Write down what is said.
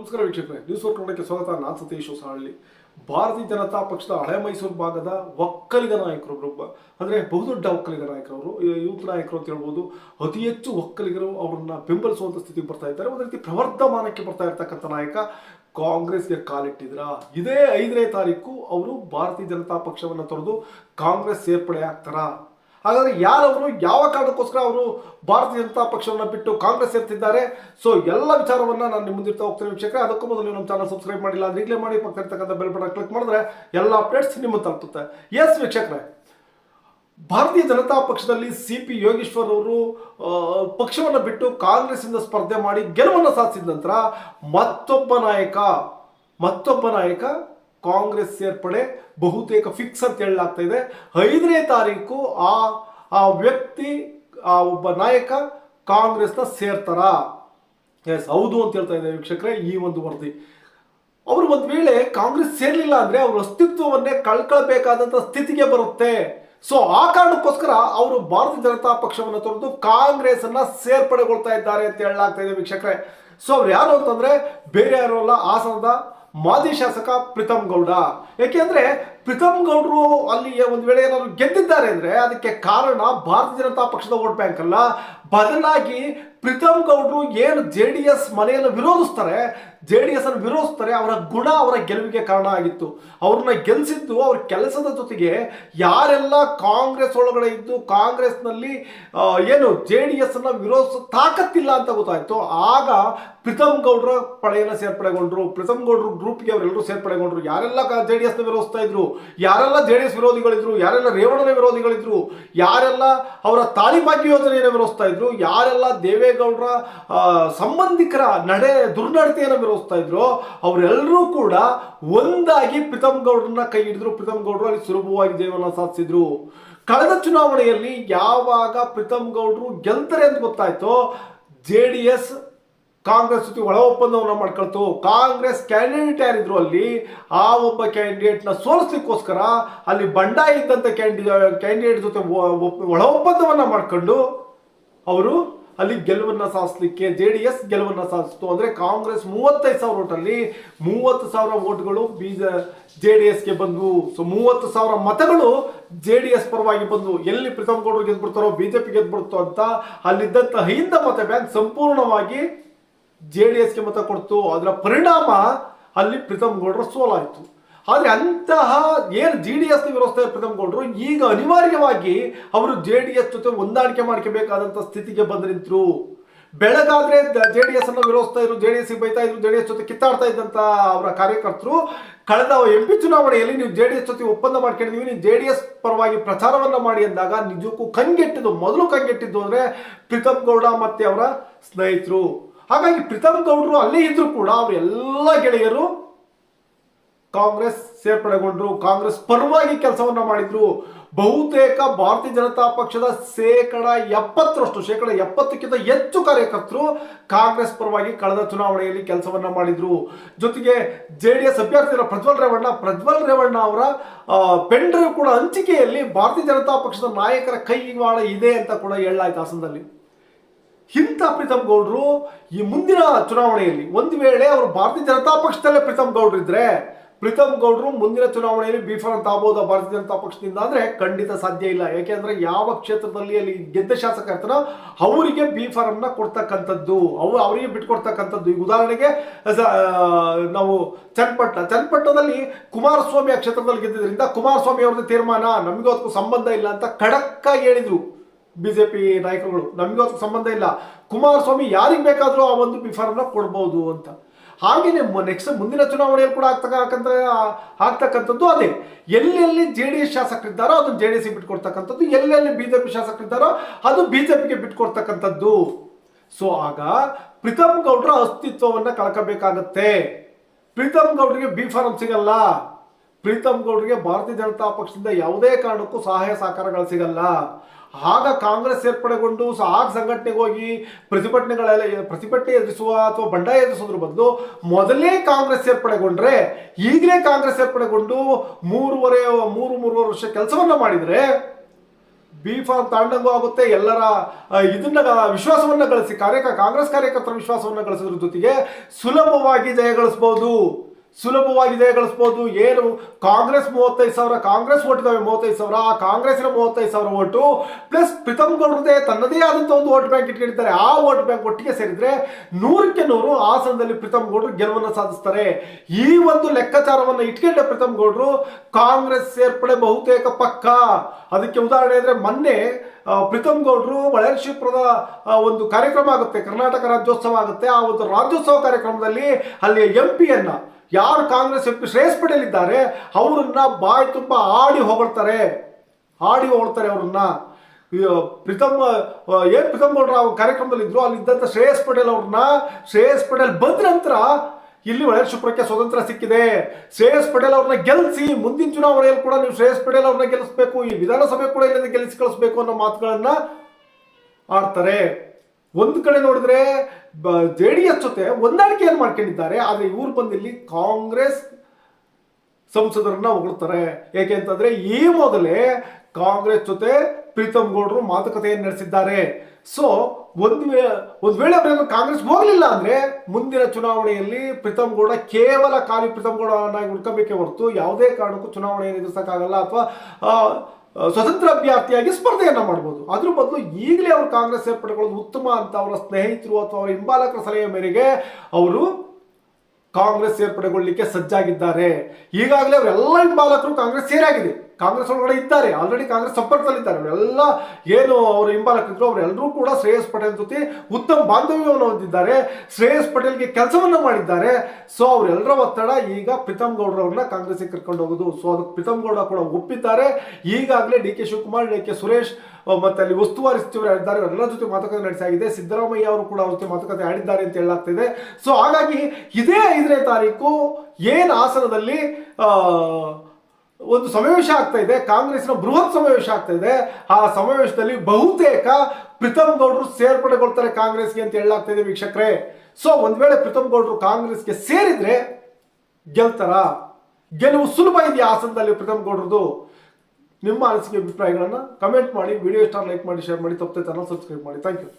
ನಮಸ್ಕಾರ ವೀಕ್ಷಕರೇ news four ಕನ್ನಡಕ್ಕೆ ಸ್ವಾಗತ. ನಾನು ಸತೀಶ್ ಹೊಸಹಳ್ಳಿ. ಭಾರತೀಯ ಜನತಾ ಪಕ್ಷದ ಹಳೆ ಮೈಸೂರು ಭಾಗದ ಒಕ್ಕಲಿಗ ನಾಯಕರು ಒಬ್ಬ. ಅಂದ್ರೆ ಬಹುದೊಡ್ಡ ಒಕ್ಕಲಿಗ ನಾಯಕರವರು. ಯೂತ್ ನಾಯಕರು ಅಂತ ಹೇಳ್ಬೋದು, ಅತಿ ಹೆಚ್ಚು ಒಕ್ಕಲಿಗರು ಅವರನ್ನ ಬೆಂಬಲಿಸುವಂತ ಸ್ಥಿತಿಗೆ ಬರ್ತಾ ಇದ್ದಾರೆ. ಒಂದು ರೀತಿ ಪ್ರವರ್ಧಮಾನಕ್ಕೆ ಬರ್ತಾ ಇರ್ತಕ್ಕಂಥ ನಾಯಕ ಕಾಂಗ್ರೆಸ್ಗೆ ಕಾಲಿಟ್ಟಿದ್ರ? ಇದೇ ಐದನೇ ತಾರೀಕು ಅವರು ಭಾರತೀಯ ಜನತಾ ಪಕ್ಷವನ್ನು ತೊರೆದು ಕಾಂಗ್ರೆಸ್ ಸೇರ್ಪಡೆ ಆಗ್ತಾರಾ ಹಾಗಾದ್ರೆ ಯಾರವರು ಯಾವ ಕಾರಣಕ್ಕೋಸ್ಕರ ಅವರು ಭಾರತೀಯ ಜನತಾ ಪಕ್ಷವನ್ನು ಬಿಟ್ಟು ಕಾಂಗ್ರೆಸ್ ಸೇರ್ತಿದ್ದಾರೆ? ಸೊ ಎಲ್ಲ ವಿಚಾರವನ್ನ ನಾನು ನಿಮ್ಮ ಮುಂದಿರ್ತಾ ಹೋಗ್ತೇನೆ ವೀಕ್ಷಕರೇ. ಅದಕ್ಕೂ ಮೊದಲು ನೀವು ನಮ್ಮ ಚಾನಲ್ ಸಬ್ಸ್ಕ್ರೈಬ್ ಮಾಡಿಲ್ಲ ಅಂದ್ರೆ ಈಗಲೇ ಮಾಡಿ ಪಕ್ಕ ಇರ್ತಕ್ಕಂಥ ಬೆಲ್ ಬಟನ್ ಕ್ಲಿಕ್ ಮಾಡಿದ್ರೆ ಎಲ್ಲ ಅಪ್ಡೇಟ್ಸ್ ನಿಮ್ಮ ತಲುಪುತ್ತೆ. ಎಸ್ ವೀಕ್ಷಕರೇ. ಭಾರತೀಯ ಜನತಾ ಪಕ್ಷದಲ್ಲಿ ಸಿ ಪಿ ಯೋಗೇಶ್ವರ್ ಅವರು ಪಕ್ಷವನ್ನು ಬಿಟ್ಟು ಕಾಂಗ್ರೆಸ್ಸಿಂದ ಸ್ಪರ್ಧೆ ಮಾಡಿ ಗೆಲುವನ್ನು ಸಾಧಿಸಿದ ನಂತರ ಮತ್ತೊಬ್ಬ ನಾಯಕ ಮತ್ತೊಬ್ಬ ನಾಯಕ ಕಾಂಗ್ರೆಸ್ ಸೇರ್ಪಡೆ ಬಹುತೇಕ ಫಿಕ್ಸ್ ಅಂತ ಹೇಳಲಾಗ್ತಾ ಇದೆ. ಐದನೇ ತಾರೀಕು ಆ ಆ ವ್ಯಕ್ತಿ, ಆ ಒಬ್ಬ ನಾಯಕ ಕಾಂಗ್ರೆಸ್ನ ಸೇರ್ತಾರ? ಎಸ್ ಹೌದು ಅಂತ ಹೇಳ್ತಾ ಇದ್ದಾರೆ ವೀಕ್ಷಕರೇ, ಈ ಒಂದು ವರದಿ. ಅವರು ಒಂದು ವೇಳೆ ಕಾಂಗ್ರೆಸ್ ಸೇರ್ಲಿಲ್ಲ ಅಂದ್ರೆ ಅವ್ರ ಅಸ್ತಿತ್ವವನ್ನೇ ಕಳ್ಕೊಳ್ಬೇಕಾದಂತ ಸ್ಥಿತಿಗೆ ಬರುತ್ತೆ. ಸೊ ಆ ಕಾರಣಕ್ಕೋಸ್ಕರ ಅವರು ಭಾರತೀಯ ಜನತಾ ಪಕ್ಷವನ್ನು ತೊರೆದು ಕಾಂಗ್ರೆಸ್ ಅನ್ನ ಸೇರ್ಪಡೆಗೊಳ್ತಾ ಇದ್ದಾರೆ ಅಂತ ಹೇಳಲಾಗ್ತಾ ಇದೆ ವೀಕ್ಷಕರೇ. ಸೊ ಅವ್ರು ಯಾರು ಅಂತಂದ್ರೆ ಬೇರೆ ಯಾರು ಅಲ್ಲ, ಹಾಸನದ ಮಾಜಿ ಶಾಸಕ ಪ್ರೀತಮ್ ಗೌಡ. ಯಾಕೆಂದ್ರೆ ಪ್ರೀತಮ್ ಗೌಡರು ಅಲ್ಲಿ ಒಂದು ವೇಳೆ ಏನಾದ್ರು ಗೆದ್ದಿದ್ದಾರೆ ಅಂದ್ರೆ ಅದಕ್ಕೆ ಕಾರಣ ಭಾರತೀಯ ಜನತಾ ಪಕ್ಷದ ವೋಟ್ ಬ್ಯಾಂಕ್ ಅಲ್ಲ. ಬದಲಾಗಿ ಪ್ರೀತಮ್ ಗೌಡರು ಏನು ಜೆ ಡಿ ಎಸ್ ಮನೆಯನ್ನು ವಿರೋಧಿಸ್ತಾರೆ ಜೆ ಡಿ ಎಸ್ ಅನ್ನು ವಿರೋಧಿಸ್ತಾರೆ, ಅವರ ಗುಣ ಅವರ ಗೆಲುವಿಗೆ ಕಾರಣ ಆಗಿತ್ತು. ಅವ್ರನ್ನ ಗೆಲ್ಸಿದ್ದು ಅವ್ರ ಕೆಲಸದ ಜೊತೆಗೆ ಯಾರೆಲ್ಲ ಕಾಂಗ್ರೆಸ್ ಒಳಗಡೆ ಇದ್ದು ಕಾಂಗ್ರೆಸ್ನಲ್ಲಿ ಏನು ಜೆ ಡಿ ಎಸ್ ಅನ್ನ ವಿರೋಧಿಸೋ ತಾಕತ್ತಿಲ್ಲ ಅಂತ ಗೊತ್ತಾಯ್ತು. ಆಗ ಪ್ರೀತಮ್ ಗೌಡ್ರ ಪಡೆಯನ್ನು ಸೇರ್ಪಡೆಗೊಂಡ್ರು, ಪ್ರೀತಮ್ ಗೌಡ್ರು ಗ್ರೂಪ್ಗೆ ಅವರೆಲ್ಲರೂ ಸೇರ್ಪಡೆಗೊಂಡ್ರು. ಯಾರೆಲ್ಲ ಜೆ ಡಿ ಎಸ್ನ ವಿರೋಧಿಸ್ತಾ ಇದ್ರು? ಯಾರೆಲ್ಲ ಜೆ ಡಿ ಎಸ್ ವಿರೋಧಿಗಳಿದ್ರು? ಯಾರೆಲ್ಲ ರೇವಣನ ವಿರೋಧಿಗಳಿದ್ರು? ಯಾರೆಲ್ಲ ಅವರ ತಾಲಿಬಾಕಿ ಯೋಜನೆಯನ್ನು ವಿರೋಧಿಸ್ತಾ ಇದ್ರು? ಯಾರೆಲ್ಲ ದೇವೇಗೌಡರ ಸಂಬಂಧಿಕರ ನಡೆ ದುರ್ನಡತೆಯನ್ನು ವಿರೋಧಿಸ್ತಾ ಇದ್ರು ಅವರೆಲ್ಲರೂ ಕೂಡ ಒಂದಾಗಿ ಪ್ರೀತಮ್ ಗೌಡ್ರನ್ನ ಕೈ ಹಿಡಿದ್ರು. ಪ್ರೀತಮ್ ಗೌಡ್ರು ಅಲ್ಲಿ ಸುಲಭವಾಗಿ ಜಯವನ್ನು ಸಾಧಿಸಿದ್ರು. ಕಳೆದ ಚುನಾವಣೆಯಲ್ಲಿ ಯಾವಾಗ ಪ್ರೀತಮ್ ಗೌಡ್ರು ಗೆಲ್ತಾರೆ ಅಂತ ಗೊತ್ತಾಯ್ತು, ಜೆ ಡಿ ಎಸ್ ಕಾಂಗ್ರೆಸ್ ಜೊತೆ ಒಳ ಒಪ್ಪಂದವನ್ನ ಮಾಡ್ಕೊಳ್ತು. ಕಾಂಗ್ರೆಸ್ ಕ್ಯಾಂಡಿಡೇಟ್ ಯಾರಿದ್ರು ಅಲ್ಲಿ, ಆ ಒಬ್ಬ ಕ್ಯಾಂಡಿಡೇಟ್ನ ಸೋಲಿಸ್ಲಿಕ್ಕೋಸ್ಕರ ಅಲ್ಲಿ ಬಂಡಾಯ ಇದ್ದಂತ ಕ್ಯಾಂಡಿಡೇಟ್ ಕ್ಯಾಂಡಿಡೇಟ್ ಜೊತೆ ಒಳ ಒಪ್ಪಂದವನ್ನ ಮಾಡ್ಕೊಂಡು, ಅವರು ಅಲ್ಲಿ ಗೆಲುವನ್ನ ಸಾಧಿಸಲಿಕ್ಕೆ ಜೆ ಡಿ ಎಸ್ ಗೆಲುವನ್ನ ಸಾಧಿಸಿತು. ಅಂದ್ರೆ ಕಾಂಗ್ರೆಸ್ ಮೂವತ್ತೈದು ಸಾವಿರ ಓಟಲ್ಲಿ ಮೂವತ್ತು ಸಾವಿರ ಓಟ್ಗಳು ಬೀಜ ಜೆ ಡಿ ಎಸ್ಗೆ ಬಂದ್ವು. ಸೊ ಮೂವತ್ತು ಸಾವಿರ ಮತಗಳು ಜೆ ಡಿ ಎಸ್ ಪರವಾಗಿ ಬಂದ್ವು. ಎಲ್ಲಿ ಪ್ರೀತಮ್ ಗೌಡರು ಗೆದ್ಬಿಡ್ತಾರೋ ಬಿಜೆಪಿ ಗೆದ್ಬಿಡ್ತೋ ಅಂತ ಅಲ್ಲಿದ್ದಂತ ಹಿಂದ ಮತ ಬ್ಯಾಂಕ್ ಸಂಪೂರ್ಣವಾಗಿ ಜೆ ಡಿ ಎಸ್ಗೆ ಮತ ಕೊಡ್ತು. ಅದರ ಪರಿಣಾಮ ಅಲ್ಲಿ ಪ್ರೀತಮ್ ಗೌಡರ ಸೋಲಾಯಿತು. ಆದ್ರೆ ಅಂತಹ ಏನು ಜಿ ಡಿ ಎಸ್ ವ್ಯವಸ್ಥೆ ಪ್ರೀತಮ್ ಗೌಡರು ಈಗ ಅನಿವಾರ್ಯವಾಗಿ ಅವರು ಜೆ ಡಿ ಎಸ್ ಜೊತೆ ಹೊಂದಾಣಿಕೆ ಮಾಡ್ಕೋಬೇಕಾದಂಥ ಸ್ಥಿತಿಗೆ ಬಂದು ನಿಂತರು ಬೆಳಗಾದ್ರೆ ಜೆ ಡಿ ಎಸ್ ಅನ್ನು ವಿರೋಧಿಸ್ತಾ ಇದ್ರು ಜೆ ಡಿ ಎಸ್ ಬೈತಾ ಇದ್ರು ಜೆ ಡಿ ಎಸ್ ಜೊತೆ ಕಿತ್ತಾಡ್ತಾ ಇದ್ದಂತ ಅವರ ಕಾರ್ಯಕರ್ತರು. ಕಳೆದ ಎಂ ಪಿ ಚುನಾವಣೆಯಲ್ಲಿ ನೀವು ಜೆ ಡಿ ಎಸ್ ಜೊತೆ ಒಪ್ಪಂದ ಮಾಡ್ಕೊಂಡಿದೀವಿ, ನೀವು ಜೆ ಡಿ ಎಸ್ ಪರವಾಗಿ ಪ್ರಚಾರವನ್ನ ಮಾಡಿ ಅಂದಾಗ ನಿಜಕ್ಕೂ ಕಂಗೆಟ್ಟಿದ್ದು, ಮೊದಲು ಕಂಗೆಟ್ಟಿದ್ದು ಅಂದ್ರೆ ಪ್ರೀತಮ್ ಗೌಡ ಮತ್ತೆ ಅವರ ಸ್ನೇಹಿತರು. ಹಾಗಾಗಿ ಪ್ರೀತಮ್ ಗೌಡರು ಅಲ್ಲೇ ಇದ್ರು ಕೂಡ ಅವ್ರ ಎಲ್ಲ ಗೆಳೆಯರು ಕಾಂಗ್ರೆಸ್ ಸೇರ್ಪಡೆಗೊಂಡ್ರು, ಕಾಂಗ್ರೆಸ್ ಪರವಾಗಿ ಕೆಲಸವನ್ನ ಮಾಡಿದ್ರು. ಬಹುತೇಕ ಭಾರತೀಯ ಜನತಾ ಪಕ್ಷದ ಶೇಕಡ ಎಪ್ಪತ್ತರಷ್ಟು, ಶೇಕಡ ಎಪ್ಪತ್ತಕ್ಕಿಂತ ಹೆಚ್ಚು ಕಾರ್ಯಕರ್ತರು ಕಾಂಗ್ರೆಸ್ ಪರವಾಗಿ ಕಳೆದ ಚುನಾವಣೆಯಲ್ಲಿ ಕೆಲಸವನ್ನ ಮಾಡಿದ್ರು. ಜೊತೆಗೆ ಜೆ ಡಿ ಎಸ್ ಅಭ್ಯರ್ಥಿಗಳ ಪ್ರಜ್ವಲ್ ರೇವಣ್ಣ ಪ್ರಜ್ವಲ್ ರೇವಣ್ಣ ಅವರ ಪೆಂಡ್ರ ಕೂಡ ಹಂಚಿಕೆಯಲ್ಲಿ ಭಾರತೀಯ ಜನತಾ ಪಕ್ಷದ ನಾಯಕರ ಕೈವಾಡ ಇದೆ ಅಂತ ಕೂಡ ಹೇಳಲಾಯಿತು ಹಾಸನದಲ್ಲಿ. ಇಂಥ ಪ್ರೀತಮ್ ಗೌಡ್ರು ಈ ಮುಂದಿನ ಚುನಾವಣೆಯಲ್ಲಿ ಒಂದು ವೇಳೆ ಅವರು ಭಾರತೀಯ ಜನತಾ ಪಕ್ಷದಲ್ಲೇ ಪ್ರೀತಮ್ ಗೌಡ್ರು ಇದ್ರೆ ಪ್ರೀತಮ್ ಗೌಡ್ರು ಮುಂದಿನ ಚುನಾವಣೆಯಲ್ಲಿ ಬೀಫರ್ ಅಂತ ಆಗ್ಬೋದಾ ಭಾರತೀಯ ಜನತಾ ಪಕ್ಷದಿಂದ ಅಂದ್ರೆ ಖಂಡಿತ ಸಾಧ್ಯ ಇಲ್ಲ. ಯಾಕೆಂದ್ರೆ ಯಾವ ಕ್ಷೇತ್ರದಲ್ಲಿ ಅಲ್ಲಿ ಗೆದ್ದ ಶಾಸಕ ಇರ್ತಾರೋ ಅವರಿಗೆ ಬಿ ಫಾರಂ ನ ಕೊಡ್ತಕ್ಕಂಥದ್ದು, ಅವು ಅವರಿಗೆ ಬಿಟ್ಕೊಡ್ತಕ್ಕಂಥದ್ದು. ಈಗ ಉದಾಹರಣೆಗೆ ನಾವು ಚನ್ನಪಟ್ಟಣ ಚನ್ನಪಟ್ಟಣದಲ್ಲಿ ಕುಮಾರಸ್ವಾಮಿ ಆ ಕ್ಷೇತ್ರದಲ್ಲಿ ಗೆದ್ದಿದ್ರಿಂದ ಕುಮಾರಸ್ವಾಮಿ ಅವ್ರದ್ದು ತೀರ್ಮಾನ, ನಮಗೂ ಅದಕ್ಕೂ ಸಂಬಂಧ ಇಲ್ಲ ಅಂತ ಖಡಕ್ಕಾಗಿ ಹೇಳಿದ್ರು ಬಿಜೆಪಿ ನಾಯಕರುಗಳು. ನಮಗೂ ಅದಕ್ಕೆ ಸಂಬಂಧ ಇಲ್ಲ. ಕುಮಾರಸ್ವಾಮಿ ಯಾರಿಗೆ ಬೇಕಾದರೂ ಆ ಒಂದು ಬಿಫಾರನ್ನ ಕೊಡ್ಬೋದು ಅಂತ. ಹಾಗೇನೆ ನೆಕ್ಸ್ಟ್ ಮುಂದಿನ ಚುನಾವಣೆಯಲ್ಲಿ ಕೂಡ ಆಗ್ತಕ್ಕಂಥ ಆಗ್ತಕ್ಕಂಥದ್ದು ಅದೇ. ಎಲ್ಲೆಲ್ಲಿ ಜೆ ಡಿ ಎಸ್ ಶಾಸಕರಿದ್ದಾರೋ ಅದನ್ನು ಜೆ ಡಿ ಎಸ್ ಬಿಟ್ಕೊಡ್ತಕ್ಕಂಥದ್ದು. ಎಲ್ಲೆಲ್ಲಿ ಬಿಜೆಪಿ ಶಾಸಕರಿದ್ದಾರೋ ಅದು ಬಿಜೆಪಿಗೆ ಬಿಟ್ಕೊಡ್ತಕ್ಕಂಥದ್ದು. ಸೊ ಆಗ ಪ್ರೀತಮ್ ಗೌಡ್ರ ಅಸ್ತಿತ್ವವನ್ನ ಕಳ್ಕೋಬೇಕಾಗತ್ತೆ. ಪ್ರೀತಮ್ ಗೌಡ್ರಿಗೆ ಬಿ ಫಾರಂ ಸಿಗಲ್ಲ. ಪ್ರೀತಮ್ ಗೌಡ್ರಿಗೆ ಭಾರತೀಯ ಜನತಾ ಪಕ್ಷದಿಂದ ಯಾವುದೇ ಕಾರಣಕ್ಕೂ ಸಹಾಯ ಸಹಕಾರಗಳು ಸಿಗಲ್ಲ. ಆಗ ಕಾಂಗ್ರೆಸ್ ಸೇರ್ಪಡೆಗೊಂಡು ಆಗ ಸಂಘಟನೆಗೆ ಹೋಗಿ ಪ್ರತಿಭಟನೆಗಳೆಲ್ಲ ಪ್ರತಿಭಟನೆ ಎದುರಿಸುವ ಅಥವಾ ಬಂಡಾಯ ಎದುರಿಸೋದ್ರ ಬದಲು ಮೊದಲೇ ಕಾಂಗ್ರೆಸ್ ಸೇರ್ಪಡೆಗೊಂಡ್ರೆ, ಈಗಲೇ ಕಾಂಗ್ರೆಸ್ ಸೇರ್ಪಡೆಗೊಂಡು ಮೂರುವರೆ, ಮೂರು, ಮೂರುವರೆ ವರ್ಷ ಕೆಲಸವನ್ನ ಮಾಡಿದರೆ ಬಿ ಫಾರ್ಮ್ ತಾಂಡಂಗೂ ಆಗುತ್ತೆ. ಎಲ್ಲರ ಇದನ್ನ ವಿಶ್ವಾಸವನ್ನ ಗಳಿಸಿ ಕಾರ್ಯಕ ಕಾಂಗ್ರೆಸ್ ಕಾರ್ಯಕರ್ತರ ವಿಶ್ವಾಸವನ್ನ ಗಳಿಸೋದ್ರ ಜೊತೆಗೆ ಸುಲಭವಾಗಿ ಜಯಗಳಿಸಬಹುದು ಸುಲಭವಾಗಿ ಗಳಿಸ್ಬೋದು. ಏನು ಕಾಂಗ್ರೆಸ್ ಮೂವತ್ತೈದು ಸಾವಿರ, ಕಾಂಗ್ರೆಸ್ ಓಟ್ ಇದಾವೆ ಮೂವತ್ತೈದು ಸಾವಿರ, ಆ ಕಾಂಗ್ರೆಸ್ನ ಮೂವತ್ತೈದು ಸಾವಿರ ಓಟು, ಪ್ಲಸ್ ಪ್ರೀತಮ್ ಗೌಡ್ರದೇ ತನ್ನದೇ ಆದಂಥ ಒಂದು ವೋಟ್ ಬ್ಯಾಂಕ್ ಇಟ್ಕೊಂಡಿದ್ದಾರೆ. ಆ ವೋಟ್ ಬ್ಯಾಂಕ್ ಒಟ್ಟಿಗೆ ಸೇರಿದ್ರೆ ನೂರಕ್ಕೆ ನೂರು ಆಸನದಲ್ಲಿ ಪ್ರೀತಮ್ ಗೌಡ್ರು ಗೆಲುವನ್ನು ಸಾಧಿಸ್ತಾರೆ. ಈ ಒಂದು ಲೆಕ್ಕಾಚಾರವನ್ನು ಇಟ್ಕೊಂಡ ಪ್ರೀತಮ್ ಗೌಡ್ರು ಕಾಂಗ್ರೆಸ್ ಸೇರ್ಪಡೆ ಬಹುತೇಕ ಪಕ್ಕ. ಅದಕ್ಕೆ ಉದಾಹರಣೆ ಅಂದ್ರೆ ಮೊನ್ನೆ ಪ್ರೀತಮ್ ಗೌಡ್ರು ಹೊಳೆಶಿವಪುರದ ಒಂದು ಕಾರ್ಯಕ್ರಮ ಆಗುತ್ತೆ, ಕರ್ನಾಟಕ ರಾಜ್ಯೋತ್ಸವ ಆಗುತ್ತೆ. ಆ ಒಂದು ರಾಜ್ಯೋತ್ಸವ ಕಾರ್ಯಕ್ರಮದಲ್ಲಿ ಅಲ್ಲಿ ಎಂ ಪಿಯನ್ನ ಯಾರು ಕಾಂಗ್ರೆಸ್ ಎಂ ಪಿ ಇದ್ದಾರೆ, ಅವರನ್ನ ಬಾಯಿ ತುಂಬ ಆಡಿ ಹೊಗಳ್ತಾರೆ. ಆಡಿ ಹೊಗಳ್ತಾರೆ ಅವ್ರನ್ನ. ಪ್ರೀತಮ್ ಏನ್ ಪ್ರೀತಮ್ ಗೌಡ್ರ ಕಾರ್ಯಕ್ರಮದಲ್ಲಿ ಇದ್ರು ಅಲ್ಲಿ ಇದ್ದಂತ ಶ್ರೇಯಸ್ ಪಟೇಲ್ ಅವ್ರನ್ನ, ಶ್ರೇಯಸ್ ಪಟೇಲ್ ಬಂದ ನಂತರ ಇಲ್ಲಿ ಹೊಳೆಶುಪ್ರಕ್ಕೆ ಸ್ವತಂತ್ರ ಸಿಕ್ಕಿದೆ. ಶ್ರೇಯಸ್ ಪಟೇಲ್ ಅವ್ರನ್ನ ಗೆಲ್ಲಿಸಿ ಮುಂದಿನ ಚುನಾವಣೆಯಲ್ಲಿ ಕೂಡ ನೀವು ಶ್ರೇಯಸ್ ಪಟೇಲ್ ಅವ್ರನ್ನ ಗೆಲ್ಲಿಸಬೇಕು, ಈ ವಿಧಾನಸಭೆ ಕೂಡ ಇಲ್ಲಿಂದ ಗೆಲ್ಲಿಸಿ ಕಳಿಸ್ಬೇಕು ಅನ್ನೋ ಮಾತುಗಳನ್ನ ಆಡ್ತಾರೆ. ಒಂದು ಕಡೆ ನೋಡಿದ್ರೆ ಜೆ ಡಿ ಎಸ್ ಜೊತೆ ಹೊಂದಾಣಿಕೆಯನ್ನು ಮಾಡ್ಕೊಂಡಿದ್ದಾರೆ, ಆದರೆ ಇವ್ರು ಬಂದು ಇಲ್ಲಿ ಕಾಂಗ್ರೆಸ್ ಸಂಸದರನ್ನ ಹೊಗಳ್ತಾರೆ. ಯಾಕೆ ಅಂತಂದ್ರೆ ಈ ಮೊದಲೇ ಕಾಂಗ್ರೆಸ್ ಜೊತೆ ಪ್ರೀತಮ್ ಗೌಡರು ಮಾತುಕತೆಯನ್ನು ನಡೆಸಿದ್ದಾರೆ. ಸೊ ಒಂದು ಒಂದು ವೇಳೆ ಅವರೇನು ಕಾಂಗ್ರೆಸ್ ಹೋಗಲಿಲ್ಲ ಅಂದ್ರೆ ಮುಂದಿನ ಚುನಾವಣೆಯಲ್ಲಿ ಪ್ರೀತಮ್ ಗೌಡ ಕೇವಲ ಖಾಲಿ ಪ್ರೀತಮ್ ಗೌಡನಾಗಿ ಉಳ್ಕೋಬೇಕೇ ಹೊರತು ಯಾವುದೇ ಕಾರಣಕ್ಕೂ ಚುನಾವಣೆಯನ್ನು ಎದುರಿಸಕ್ಕಾಗಲ್ಲ ಅಥವಾ ಸ್ವತಂತ್ರ ಅಭ್ಯರ್ಥಿಯಾಗಿ ಸ್ಪರ್ಧೆಯನ್ನ ಮಾಡ್ಬೋದು. ಅದ್ರ ಬದಲು ಈಗಲೇ ಅವರು ಕಾಂಗ್ರೆಸ್ ಸೇರ್ಪಡೆಗೊಳ್ಳೋದು ಉತ್ತಮ ಅಂತ ಅವರ ಸ್ನೇಹಿತರು ಅಥವಾ ಅವರ ಹಿಂಬಾಲಕರ ಸಲಹೆ ಮೇರೆಗೆ ಅವರು ಕಾಂಗ್ರೆಸ್ ಸೇರ್ಪಡೆಗೊಳ್ಳಲಿಕ್ಕೆ ಸಜ್ಜಾಗಿದ್ದಾರೆ. ಈಗಾಗಲೇ ಅವರೆಲ್ಲ ಹಿಂಬಾಲಕರು ಕಾಂಗ್ರೆಸ್ ಸೇರಾಗಿದೆ ಕಾಂಗ್ರೆಸ್ ಒಳಗಡೆ ಇದ್ದಾರೆ. ಆಲ್ರೆಡಿ ಕಾಂಗ್ರೆಸ್ ಸಂಪರ್ಕದಲ್ಲಿದ್ದಾರೆ. ಅವರೆಲ್ಲ ಏನು ಅವರು ಹಿಂಬಾಲಕ್ಕಿದ್ರು ಅವರೆಲ್ಲರೂ ಕೂಡ ಶ್ರೇಯಸ್ ಪಟೇಲ್ ಜೊತೆ ಉತ್ತಮ ಬಾಂಧವ್ಯವನ್ನು ಹೊಂದಿದ್ದಾರೆ. ಶ್ರೇಯಸ್ ಪಟೇಲ್ಗೆ ಕೆಲಸವನ್ನು ಮಾಡಿದ್ದಾರೆ. ಸೊ ಅವರೆಲ್ಲರ ಒತ್ತಡ ಈಗ ಪ್ರೀತಮ್ ಗೌಡ್ರವ್ರನ್ನ ಕಾಂಗ್ರೆಸ್ಗೆ ಕರ್ಕೊಂಡು ಹೋಗೋದು. ಸೊ ಅದಕ್ಕೆ ಪ್ರೀತಮ್ ಗೌಡ ಕೂಡ ಒಪ್ಪಿದ್ದಾರೆ. ಈಗಾಗಲೇ D K Shivakumar, D K Suresh ಮತ್ತೆ ಅಲ್ಲಿ ಉಸ್ತುವಾರಿ ಸಚಿವರು ಇದ್ದಾರೆ ಎಲ್ಲರ ಜೊತೆ ಮಾತುಕತೆ ನಡೆಸಾಗಿದೆ ಸಿದ್ದರಾಮಯ್ಯ ಅವರು ಕೂಡ ಅವ್ರ ಜೊತೆ ಮಾತುಕತೆ ಆಡಿದ್ದಾರೆ ಅಂತ ಹೇಳಲಾಗ್ತಿದೆ. ಸೊ ಹಾಗಾಗಿ ಇದೇ ಐದನೇ ತಾರೀಕು, ಏನು ಹಾಸನದಲ್ಲಿ ಒಂದು ಸಮಾವೇಶ ಆಗ್ತಾ ಇದೆ ಕಾಂಗ್ರೆಸ್ನ ಬೃಹತ್ ಸಮಾವೇಶ ಆಗ್ತಾ ಇದೆ. ಆ ಸಮಾವೇಶದಲ್ಲಿ ಬಹುತೇಕ ಪ್ರೀತಮ್ ಗೌಡ್ರು ಸೇರ್ಪಡೆಗೊಳ್ತಾರೆ ಕಾಂಗ್ರೆಸ್ಗೆ ಅಂತ ಹೇಳಲಾಗ್ತಾ ಇದೆ ವೀಕ್ಷಕರೇ. ಸೊ ಒಂದ್ ವೇಳೆ ಪ್ರೀತಮ್ ಗೌಡ್ರು ಕಾಂಗ್ರೆಸ್ಗೆ ಸೇರಿದ್ರೆ ಗೆಲ್ತಾರ? ಗೆಲುವು ಸುಲಭ ಇದೆಯಾ ಆಸನದಲ್ಲಿ ಪ್ರೀತಮ್ ಗೌಡರದು ನಿಮ್ಮ ಅನಿಸಿಕೆ, ಅಭಿಪ್ರಾಯಗಳನ್ನ ಕಮೆಂಟ್ ಮಾಡಿ ವಿಡಿಯೋ ಇಷ್ಟ ಲೈಕ್ ಮಾಡಿ ಶೇರ್ ಮಾಡಿ, ತಪ್ಪದೆ ಚಾನಲ್ ಸಬ್ಸ್ಕ್ರೈಬ್ ಮಾಡಿ. Thank you